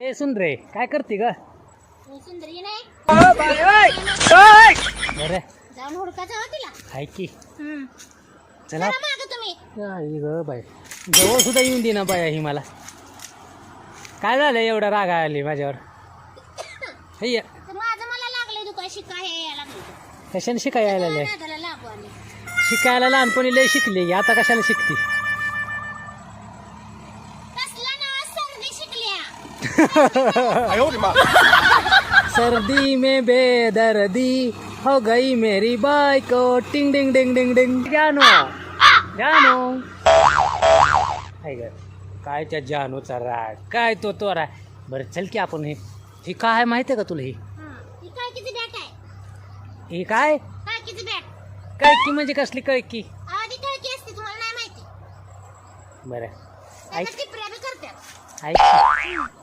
ए सुन रे काय करते ग? सुंदरी नाही. बरं. जाऊन हुडकाचा तिला. हाय की. चला. चला माग तुम्ही. आई ग बाय जवळ सुद्धा येऊन दे ना बाया ही मला. काय झालं एवढा राग आली माझ्यावर? हैया तर माझं मला लागलंय दुकान शिका यायला लागले कशाने शिकायला आलेलं आहे नादाला लागू आले. शिकायला लहानपणी लय शिकली. आता कशाला शिकते कसला नाव सर्दी शिकल्या सर्दी में बेदर्दी हो गई मेरी बाइको. टिंग डिंग डिंग डिंग डिंग. जानो जानो. हाय ग काय त्या जानूचा राग काय तो तो राग. बरं चल की आपण हे. ही काय आहे माहिती आहे का तुला ही? हा काय किती बॅट आहे. ही काय? काय किती बॅट. कळकी म्हणजे कसली कळकी? आधी कळकी असते तुम्हाला नाही माहिती. बरं. ऐक. ऐक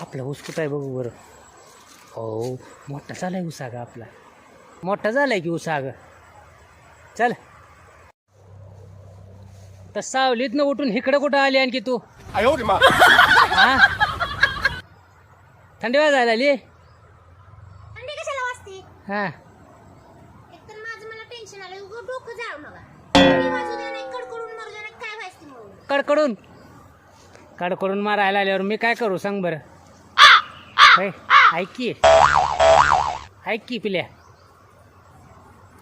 आपला ऊस कुठं आहे बघू बरं. हो मोठा झालाय उसागा आपला. मोठा झालाय की उसाग चल. तर सावलीतनं उठून इकडं कुठं आली आणखी तू? हा? थंडी वाज जायला आली थंडी कशाला वाजते? हा. एकतर माझं मला टेन्शन आलं उगाच डोकं जाळू नका थंडी वाजू द्या नाही कडकडून मरू द्या नाही काय व्हायचं ते मग कडकडून? कडकडून मारायला आल्यावर मी काय करू सांग बरं. ऐक ऐक की? पिल्या?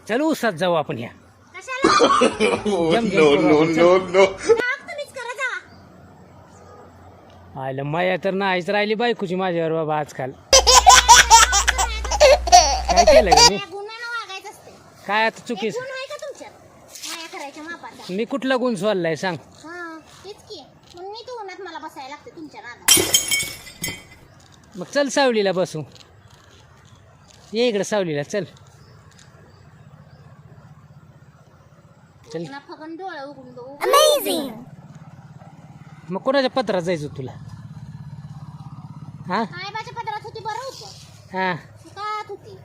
चल उसात जाऊ आपण ह्या. जावा आयला माया तर नाहीच राहिली बायकोची माझ्यावर बाबा आजकाल. काय केलं मी या काय आता एक चुकीस गुण आहे का तुमच्यात? माया करायच्या मापाचा. मी कुठला गुण सोडलाय सांग. हा तेच की. म्हणून मी तू उन्हात मला बसायला लागते तुमच्या नादात मग चल सावलीला बसू. ये इकडं सावलीला चल. चल. मग कोणाच्या पत्रात जायचं तुला? हा? काय माझ्या पदरात होती बरं होतं. हा. होती.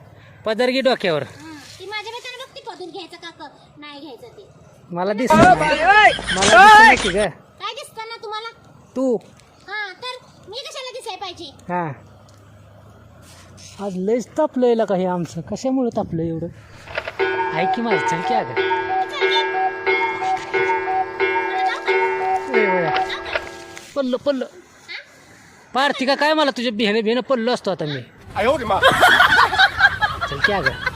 पदर घे डोक्यावर. हं, ती माझ्या बेटाने बघती पदूर घ्यायचं का क- नाही घ्यायचं ते. मला दिसत मला दिसत की ग. काय दिसतं ना तुम्हाला? तू. हा तर मी कशाला दिसाय पाहिजे? हा. आज लयच तापलंय का हे आमचं? कशामुळे तापलं एवढं? ऐक की माझं चल की अगं? पल्लं पल्लं. हा? पारती का काय मला तुझ्या बिहाने बिहानं पडलो असतो आता मी. चल की अगं.